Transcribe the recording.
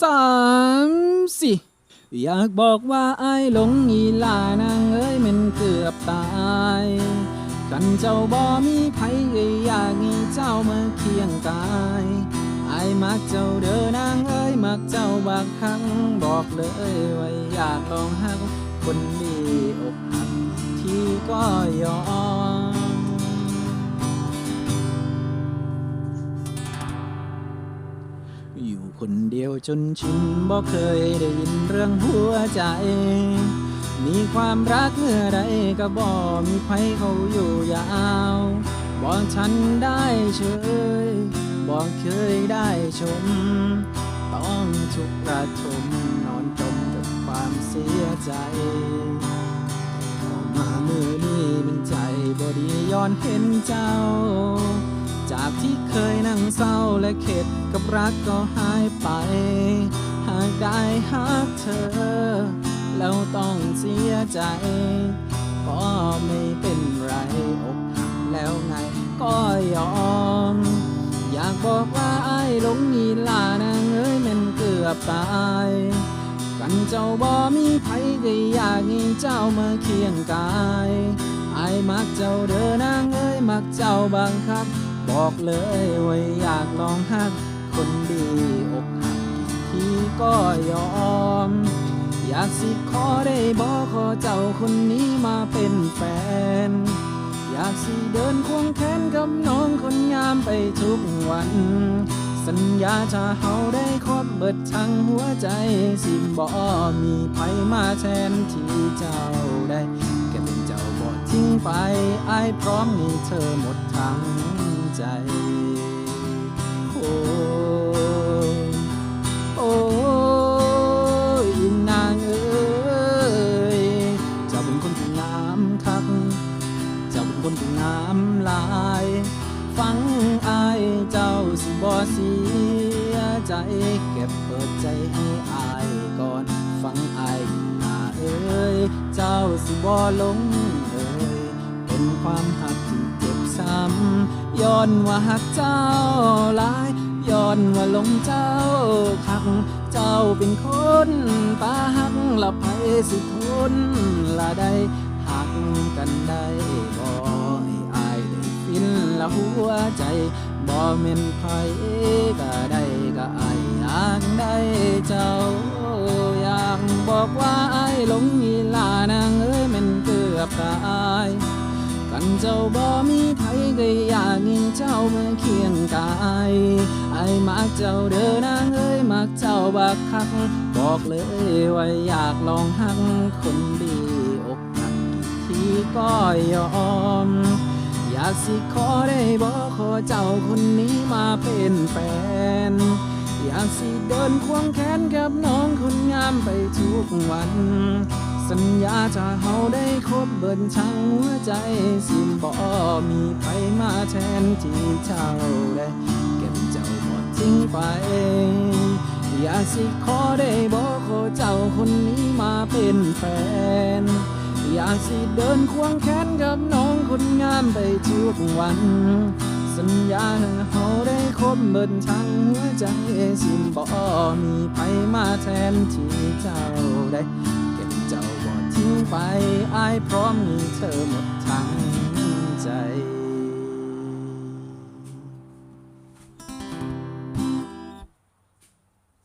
สามสี่อยากบอกว่าไอ้หลงอีลานางเอ้ยมันเกือบตายกันเจ้าบ่มีไผก็อยากให้เจ้ามาเคียงกายไอ้มักเจ้าเด้อนางเอ้ยมักเจ้าบักครั้งบอกเลยว่าอยากลองหักคนดีอกหักที่ก็ยอม คนเดียวจนชินบ่เคยได้ยินเรื่องหัวใจ มีความรักเมื่อใดก็บ่มีใครเขาอยู่ยาว บอกฉันได้เฉยบอกเคยได้ชม ต้องทุกระทมนอนจมกับความเสียใจเข้ามามือนี้มันใจบ่ดีย้อนเห็นเจ้า จากที่เคยนั่งเศร้าและเข็ดกับรักก็หายไป หากได้หักเธอ แล้วต้องเสียใจ ก็ไม่เป็นไรอกหักแล้วไงก็ยอม อยากบอกว่าไอ้หลงนีลานางเอ้ยมันเกือบตาย กันเจ้าบ่มีไผก็อยากให้เจ้ามาเคียงกายไอ้มักเจ้าเด้อนางเอ้ยมักเจ้าบังคับ บอกเลยว่าอยากลองหัก คนดีอกหักที่ก็ยอม อยากสิขอได้บอกขอเจ้าคนนี้มาเป็นแฟน อยากสิเดินควงแขนกับน้องคนงามไปทุกวัน สัญญาถ้าเฮาได้คบเบิดทั้งหัวใจสิบ่มีไผมาแทนที่เจ้าได้แค่เป็นเจ้าบ่ทิ้งไปไอายพร้อมให้เธอหมดทั้ง ใจ โอ้โอ้ยนางเอ้ยเจ้าเป็นคนที่งามคักเจ้าเป็นคนที่งามหลาย ฟังอายเจ้าสิบ่เสียใจ เก็บเปิดใจให้อายก่อน ฟังอายนาเอ้ยเจ้าสิบ่หลงเอ้ยเป็นความหัก ซ้ำย้อนว่าหักเจ้าหลายย้อนว่าหลงเจ้าคัก เจ้าเป็นคนตาหักละไผสิทนละได้หักกันได้บ่ให้อายได้ฟินละหัวใจบ่แม่นไผก็ได้ก็อายอยากได้เจ้าอยากบอกว่าอายหลงอีลานางเอ้ยแมันเกือบตาย กันเจ้าบ่มีไผก็อยากเห็นเจ้าเมื่อเคียงกายไอ้มักเจ้าเด้อนางเอ้ยมักเจ้าบักคัก บอกเลยว่าอยากลองหักคนดีอกหักที่ก็ยอม อยากสิขอได้บอกขอเจ้าคนนี้มาเป็นแฟนอยากสิเดินควงแขนกับน้องคนงามไปทุกวัน สัญญาถ้าเฮาได้คบเบิดช่างหัวใจ สิบ่มีไผมาแทนที่เจ้าได้เก็บเจ้าบ่ทิ้งไปอยากสิขอได้บอกขอเจ้าคนนี้มาเป็นแฟน อยากสิเดินควงแขนกับน้องคนงามไปทุกวัน สัญญาถ้าเฮาได้คบเบิดทั้งหัวใจ สิบ่มีไผมาแทนที่เจ้าได้ ไปอายพร้อมมีเธอหมดทาง